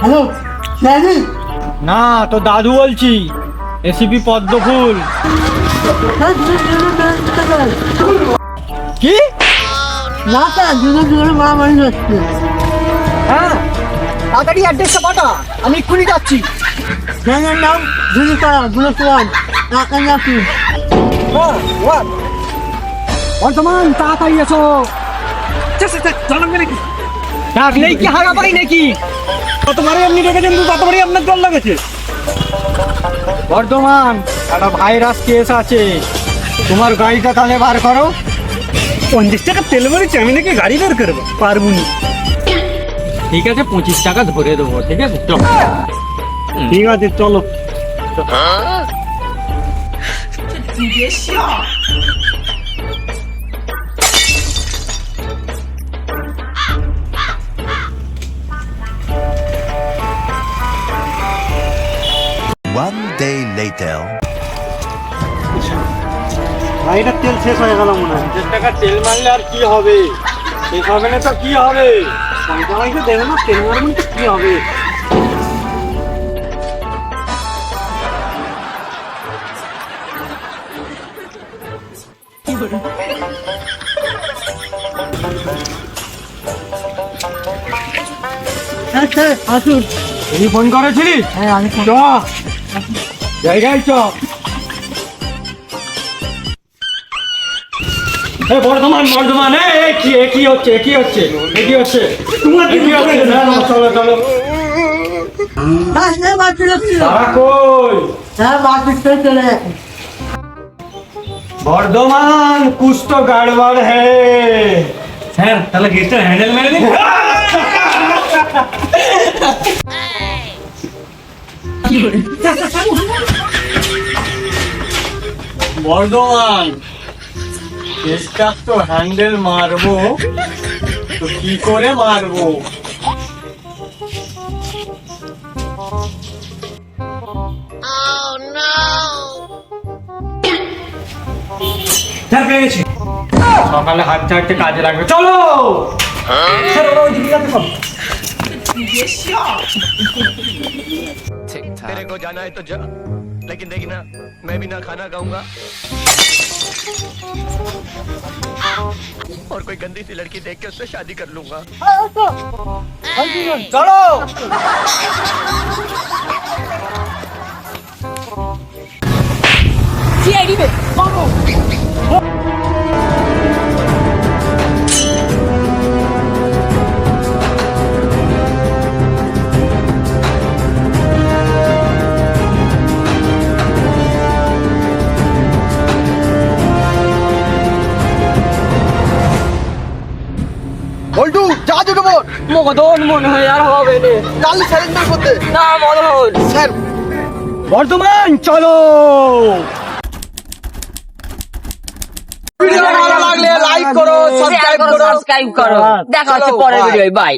Hello Maggi না তো দাদু বলছি এসিপি পদ্মফুল। হ্যাঁ কি? না স্যার দুজন দুজন মারামারি হচ্ছে। হ্যাঁ? তাড়াতাড়ি অ্যাড্রেসটা পাঠা। আমি এক্ষুনি যাচ্ছি। গ্যাংয়ের নাম ধুলিপাড়া গুলসওয়ান টাকা নাকি বর্তমান তাড়াতাড়ি এসো। ডাকলেই কি হারা পাই নাকি? কতবারই আপনি ডেকেছেন তো ততবারই আপনার জল লাগেছে। বর্ধমান একটা ভাইরাস কেস আছে। তোমার গাড়িটা তাহলে বার করো। পঞ্চাশ টাকা তেল ভরেছি আমি নাকি গাড়ি বের করব? পারব না। ঠিক আছে পঁচিশ টাকা ধরে দেবো ঠিক আছে? চল। ঠিক আছে চলো। One day later. গাড়িটার তেল শেষ হয়ে গেল মনে হয়। টাকা তেল মারলে আর কি হবে? শেষ হবে না তো কি হবে? সবাইকে দেখো না তেল মারবেন তো কি হবে? হ্যাঁ আসুন। তুমি ফোন করেছিলিস হ্যাঁ আমি চ। জায়গায় চ। এ বর্ধমান বর্ধমান এ কি এ কি হচ্ছে কি হচ্ছে এ কি হচ্ছে? তোমার কি হচ্ছে? না না চলো চলো। হ্যাঁ হ্যাঁ বাকি যাচ্ছিল তারা কই? হ্যাঁ বাকি চলে চলে বর্ধমান কুছ তো গাড়বড় হে। স্যার তাহলে গেস্টের হ্যান্ডেল মেরে দিন বর্ধমান। কেসটা তো হ্যান্ডেল মারবো। তো কি করে মারবো? পেয়ে সকালে হাঁটতে হাঁটতে কাজে লাগবে। চলো! স্যার लेकिन देखिए ना मैं भी ना खाना खाऊँगा। और कोई गंदी सी लड़की देख के उससे शादी कर लूँगा। चलो। দুটো মনে হয় আর হবে রে কাল করতে না মদন স্যার। বর্ধমান চলো! ভিডিও ভালো লাগলে লাইক করো সাবস্ক্রাইব করো সাবস্ক্রাইব করো। দেখা হচ্ছে পরের ভিডিও বাই